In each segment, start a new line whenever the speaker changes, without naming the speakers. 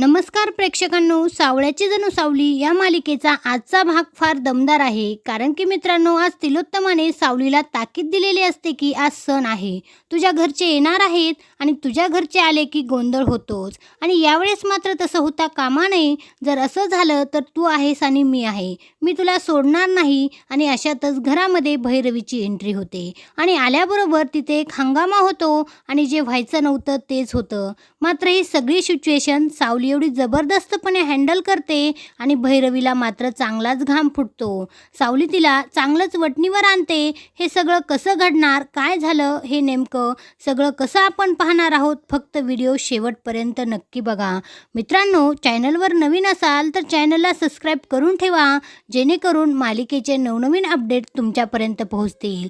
नमस्कार प्रेक्षकांनो सावळ्याची जणू सावली या मालिकेचा आजचा भाग फार दमदार आहे. कारण की मित्रांनो आज तिलोत्तमाने सावलीला ताकीद दिलेली असते की आज सण आहे. तुझ्या घरचे येणार आहेत आणि तुझ्या घरचे आले की गोंधळ होतोच. आणि यावेळेस मात्र तसं होता कामा नये. जर असं झालं तर तू आहेस आणि मी आहे. मी तुला सोडणार नाही आणि अशातच घरामध्ये भैरवीची एंट्री होते. आणि आल्याबरोबर तिथे एक हंगामा होतो आणि जे व्हायचं नव्हतं तेच होतं. मात्र ही सगळी सिच्युएशन सावली एवढी जबरदस्तपणे हँडल करते आणि भैरवीला मात्र चांगलाच घाम फुटतो. सावली तिला चांगलंच वटणीवर आणते. हे सगळं कसं घडणार? काय झालं? हे नेमकं सगळं कसं आपण पाहणार आहोत? फक्त व्हिडिओ शेवटपर्यंत नक्की बघा. मित्रांनो चॅनलवर नवीन असाल तर चॅनलला सबस्क्राईब करून ठेवा. जेणेकरून मालिकेचे नवनवीन अपडेट तुमच्यापर्यंत पोहोचतील.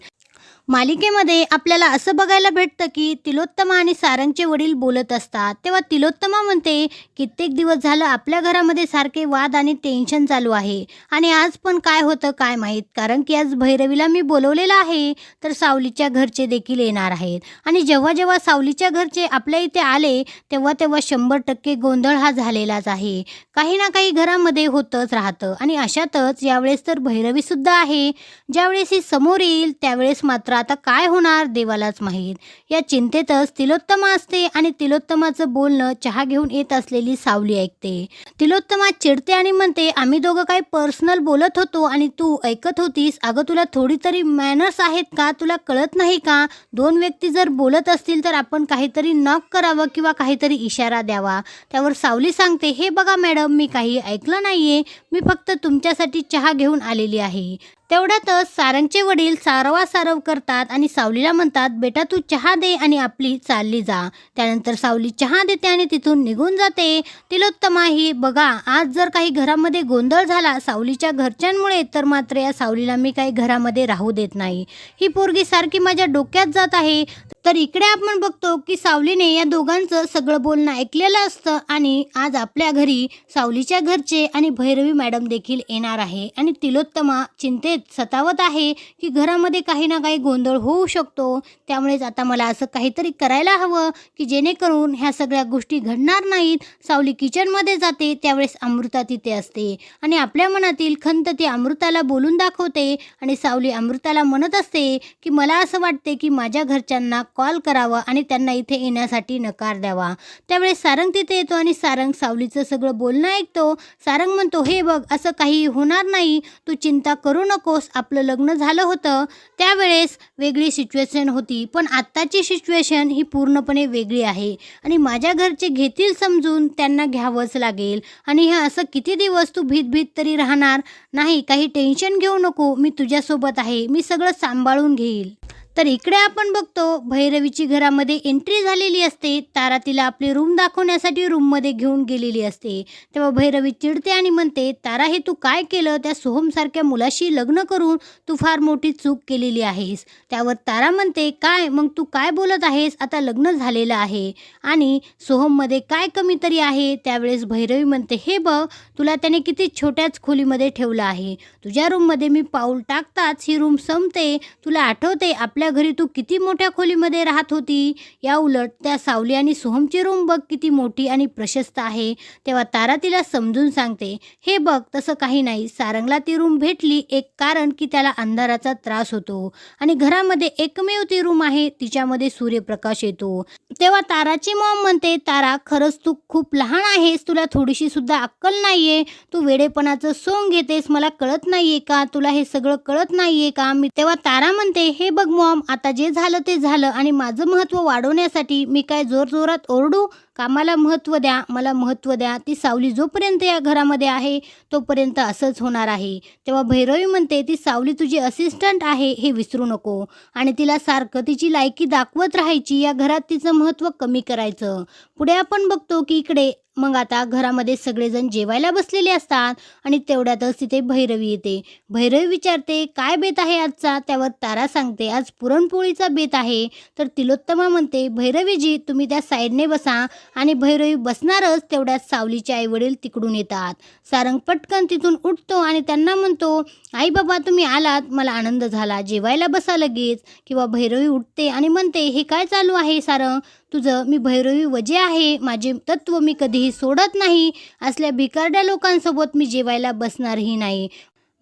मालिकेमध्ये आपल्याला असं बघायला भेटतं की तिलोत्तमा आणि सारंगचे वडील बोलत असतात. तेव्हा तिलोत्तमा म्हणते कित्येक दिवस झालं आपल्या घरामध्ये सारखे वाद आणि टेन्शन चालू आहे. आणि आज पण काय होतं काय माहीत? कारण की आज भैरवीला मी बोलवलेलं आहे तर सावलीच्या घरचे देखील येणार आहेत. आणि जेव्हा जेव्हा सावलीच्या घरचे आपल्या इथे आले तेव्हा तेव्हा शंभर टक्के गोंधळ हा झालेलाच आहे. काही ना काही घरामध्ये होतच राहतं. आणि अशातच यावेळेस तर भैरवीसुद्धा आहे. ज्यावेळेस ही समोर येईल त्यावेळेस मात्र आता काय होणार देवालाच माहीत? या चिंतेतच तिलोत्तमा असते आणि तिलोत्तमाचं बोलणं चहा घेऊन येत असलेली सावली ऐकते. तिलोत्तमा चिडते आणि म्हणते आम्ही दोघं काही पर्सनल बोलत होतो आणि तू ऐकत होतीस. अगं तुला थोडी तरी मॅनर्स आहेत का? तुला कळत नाही का? दोन व्यक्ती जर बोलत असतील तर आपण काहीतरी नॉक करावं किंवा काहीतरी इशारा द्यावा. त्यावर सावली सांगते हे बघा मॅडम मी काही ऐकलं नाहीये. मी फक्त तुमच्यासाठी चहा घेऊन आलेली आहे. तेवढ्यातच सारंगचे वडील सारवा सारव करतात आणि सावलीला म्हणतात बेटा तू चहा दे आणि आपली चालली जा. त्यानंतर सावली चहा देते आणि तिथून निघून जाते. तिलोत्तमा ही बघा आज जर काही घरामध्ये गोंधळ झाला सावलीच्या घरच्यांमुळे तर मात्र या सावलीला मी काही घरामध्ये राहू देत नाही. ही पोरगी सारखी माझ्या डोक्यात जात आहे. तर इकडे आपण बघतो की सावलीने या दोघांचं सगळं बोलणं ऐकलेलं असतं आणि आज आपल्या घरी सावलीच्या घरचे आणि भैरवी मॅडम देखील येणार आहे. आणि तिलोत्तमा चिंतेत सतावत आहे की घरामध्ये काही ना काही गोंधळ होऊ शकतो. त्यामुळेच आता मला असं काहीतरी करायला हवं की जेणेकरून ह्या सगळ्या गोष्टी घडणार नाहीत. सावली किचनमध्ये जाते त्यावेळेस अमृता तिथे असते. आणि आपल्या मनातील खंत ती अमृताला बोलून दाखवते आणि सावली अमृताला म्हणत असते की मला असं वाटते की माझ्या घरच्यांना कॉल करावा आणि त्यांना इथे येण्यासाठी नकार द्यावा. त्यावेळेस सारंग तिथे येतो आणि सारंग सावलीचं सगळं बोलणं ऐकतो. सारंग म्हणतो हे बघ असं काही होणार नाही. तू चिंता करू नकोस. आपलं लग्न झालं होतं. त्यावेळेस वेगळी सिच्युएशन होती. पण आत्ताची सिच्युएशन ही पूर्णपणे वेगळी आहे. आणि माझ्या घरचे घेतील समजून त्यांना घ्यावंच लागेल. आणि हे असं किती दिवस तू भीत भीत तरी राहणार? नाही काही टेन्शन घेऊ नको. मी तुझ्यासोबत आहे. मी सगळं सांभाळून घेईल. तर इकडे आपण बघतो भैरवीची घरामध्ये एंट्री झालेली असते. तारा तिला आपली रूम दाखवण्यासाठी रूममध्ये घेऊन गेलेली असते. तेव्हा भैरवी चिडते आणि म्हणते तारा हे तू काय केलं? त्या सोहमसारख्या मुलाशी लग्न करून तू फार मोठी चूक केलेली आहेस. त्यावर तारा म्हणते काय? मग तू काय बोलत आहेस? आता लग्न झालेलं आहे. आणि सोहममध्ये काय कमी तरी आहे? त्यावेळेस भैरवी म्हणते हे बघ तुला त्याने किती छोट्याच खोलीमध्ये ठेवलं आहे. तुझ्या रूममध्ये मी पाऊल टाकताच ही रूम संपते तुला आठवते आपल्या घरी तू किती मोठ्या खोलीमध्ये राहत होती? या उलट त्या सावली आणि सोहमची रूम बघ किती मोठी आणि प्रशस्त आहे. तेव्हा तारा तिला समजून सांगते हे बघ तसं काही नाही. सारंगला ती रूम भेटली एक कारण की त्याला अंधाराचा त्रास होतो आणि घरामध्ये एकमेव ती रूम आहे तिच्यामध्ये सूर्यप्रकाश येतो. तेव्हा ताराची मॉम म्हणते तारा खरंच तू खूप लहान आहेस. तुला थोडीशी सुद्धा अक्कल नाहीये. तू वेडेपणाचं सोंग घेतेस. मला कळत नाहीये का? तुला हे सगळं कळत नाहीये का? मी तेव्हा तारा म्हणते हे बघ मॉम आता जे झालं ते झालं आणि माझं महत्त्व वाढवण्यासाठी मी काय जोरजोरात ओरडू? कामाला महत्त्व द्या? मला महत्त्व द्या. ती सावली जोपर्यंत या घरामध्ये आहे तोपर्यंत असंच होणार आहे. तेव्हा भैरवी म्हणते ती सावली तुझी असिस्टंट आहे हे विसरू नको. आणि तिला सारखं तिची लायकी दाखवत राहायची या घरात तिचं महत्त्व कमी करायचं. पुढे आपण बघतो की इकडे मग आता घरामध्ये सगळेजण जेवायला बसलेले असतात आणि तेवढ्यातच तिथे भैरवी येते. भैरवी विचारते काय बेत आहे आजचा? त्यावर तारा सांगते आज पुरणपोळीचा बेत आहे. तर तिलोत्तमा म्हणते भैरवीजी तुम्ही त्या साईडने बसा. आणि भैरवी बसणारच तेवढ्यात सावलीचे आईवडील तिकडून येतात. सारंग पटकन तिथून उठतो आणि त्यांना म्हणतो आई बाबा तुम्ही आलात मला आनंद झाला जेवायला बसा लगेच. किंवा भैरवी उठते आणि म्हणते हे काय चालू आहे सारंग? तुझं मी भैरवी वजे आहे माझे तत्व मी कधीही सोडत नाही असल्या भिकारड्या लोकांसोबत मी जेवायला बसणारही नाही.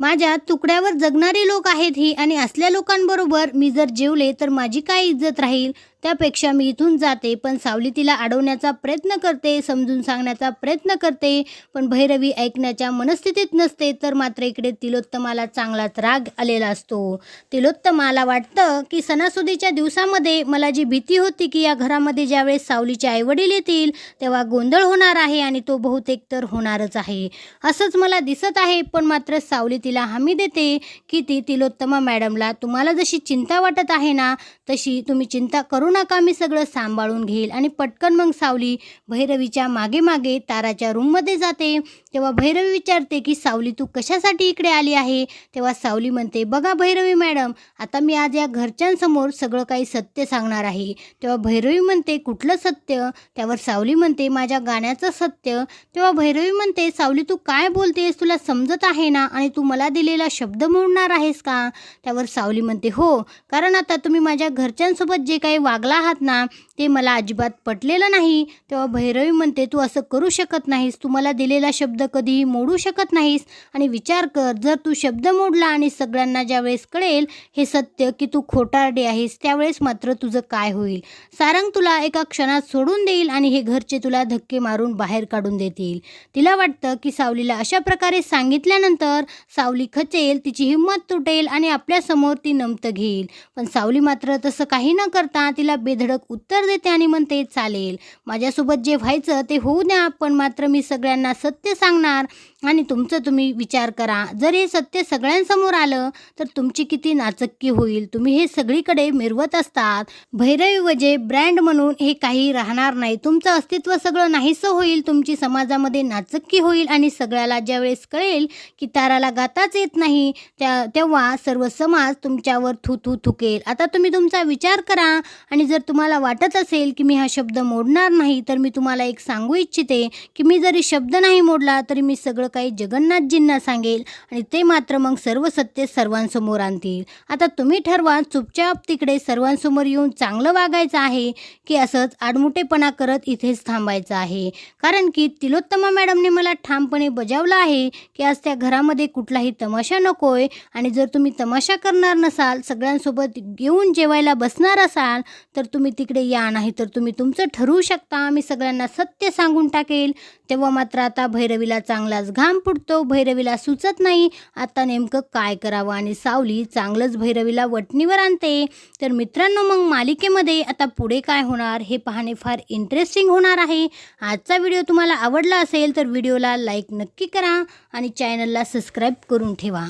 माझ्या तुकड्यावर जगणारे लोक आहेत ही आणि असल्या लोकांबरोबर मी जर जेवले तर माझी काय इज्जत राहील? त्यापेक्षा मी इथून जाते पण सावली तिला अडवण्याचा प्रयत्न करते समजून सांगण्याचा प्रयत्न करते. पण भैरवी ऐकण्याच्या मनस्थितीत नसते तर मात्र इकडे तिलोत्तमाला चांगलाच राग आलेला असतो. तिलोत्तमाला वाटतं की सणासुदीच्या दिवसामध्ये मला जी भीती होती की या घरामध्ये ज्यावेळेस सावलीचे आईवडील येतील तेव्हा गोंधळ होणार आहे आणि तो बहुतेक तर होणारच आहे. असंच मला दिसत आहे पण मात्र सावली तिला हमी देते की ती तिलोत्तमा मॅडमला तुम्हाला जशी चिंता वाटत आहे ना तशी तुम्ही चिंता करू नका मी सगळं सांभाळून घेईल. आणि पटकन मग सावली भैरवीच्या मागे मागे ताराच्या रूममध्ये जाते. तेव्हा भैरवी विचारते की सावली तू कशासाठी इकडे आली आहे? तेव्हा सावली म्हणते बघा भैरवी मॅडम आता मी आज या घरच्यांसमोर सगळं काही सत्य सांगणार आहे. तेव्हा भैरवी म्हणते कुठलं सत्य? त्यावर सावली म्हणते माझ्या गाण्याचं सत्य. तेव्हा भैरवी म्हणते सावली तू काय बोलतेस? तुला समजत आहे ना? आणि तू मला दिलेला शब्द मोडणार आहेस का? त्यावर सावली म्हणते हो कारण आता तुम्ही माझ्या घरच्यांसोबत जे काही वाग आहात ना ते मला अजिबात पटलेलं नाही. तेव्हा भैरवी म्हणते तू असं करू शकत नाहीस. तू मला दिलेला शब्द कधीही मोडू शकत नाहीस. आणि विचार कर जर तू शब्द मोडला आणि सगळ्यांना ज्यावेळेस कळेल हे सत्य की तू खोटारडे आहेस त्यावेळेस मात्र तुझं काय होईल? सारंग तुला एका क्षणात सोडून देईल आणि हे घरचे तुला धक्के मारून बाहेर काढून देतील. तिला वाटतं की सावलीला अशा प्रकारे सांगितल्यानंतर सावली खचेल तिची हिंमत तुटेल आणि आपल्यासमोर ती नमतं घेईल. पण सावली मात्र तसं काही न करता तिला बेधडक उत्तर देते आणि म्हणते चालेल. माझ्यासोबत जे व्हायचं ते होऊ द्या पण मात्र मी सगळ्यांना सत्य सांगणार आणि तुमचं तुम्ही विचार करा. जर हे सत्य सगळ्यांसमोर आलं तर तुमची किती नाचक्की होईल. तुम्ही हे सगळीकडे मिरवत असतात. भैरवी वजे ब्रँड म्हणून हे काही राहणार नाही. तुमचं अस्तित्व सगळं नाहीसं होईल. तुमची समाजामध्ये नाचक्की होईल आणि सगळ्याला ज्यावेळेस कळेल की ताराला गाताच येत नाही त्या तेव्हा सर्व समाज तुमच्यावर थू थू थुकेल. आता तुम्ही तुमचा विचार करा आणि जर तुम्हाला वाटत असेल की मी हा शब्द मोडणार नाही तर मी तुम्हाला एक सांगू इच्छिते की मी जरी शब्द नाही मोडला तरी मी सगळं काही जगन्नाथजींना सांगेल आणि ते मात्र मग सर्व सत्य सर्वांसमोर आणतील. आता तुम्ही ठरवा चुपचाप तिकडे सर्वांसमोर येऊन चांगलं वागायचं आहे की असंच आडमुठेपणा करत इथेच थांबायचं आहे? कारण की तिलोत्तमा मॅडमने मला ठामपणे बजावलं आहे की आज त्या घरामध्ये कुठलाही तमाशा नकोय आणि जर तुम्ही तमाशा करणार नसाल सगळ्यांसोबत येऊन जेवायला बसणार असाल तर तुम्ही तिकडे या नाही तर तुम्ही तुमचं ठरवू शकता. मी सगळ्यांना सत्य सांगून टाकेल. तेव्हा मात्र आता भैरवीला चांगलाच घाम फुटतो भैरवीला सुचत नाही. आता नेमकं काय करावं? आणि सावली चांगलंच भैरवीला वटणीवर आणते. तर मित्रांनो मग मालिकेमध्ये आता पुढे काय होणार हे पाहणे फार इंटरेस्टिंग होणार आहे. आजचा व्हिडिओ तुम्हाला आवडला असेल तर व्हिडिओला लाईक नक्की करा आणि चॅनलला सबस्क्राईब करून ठेवा.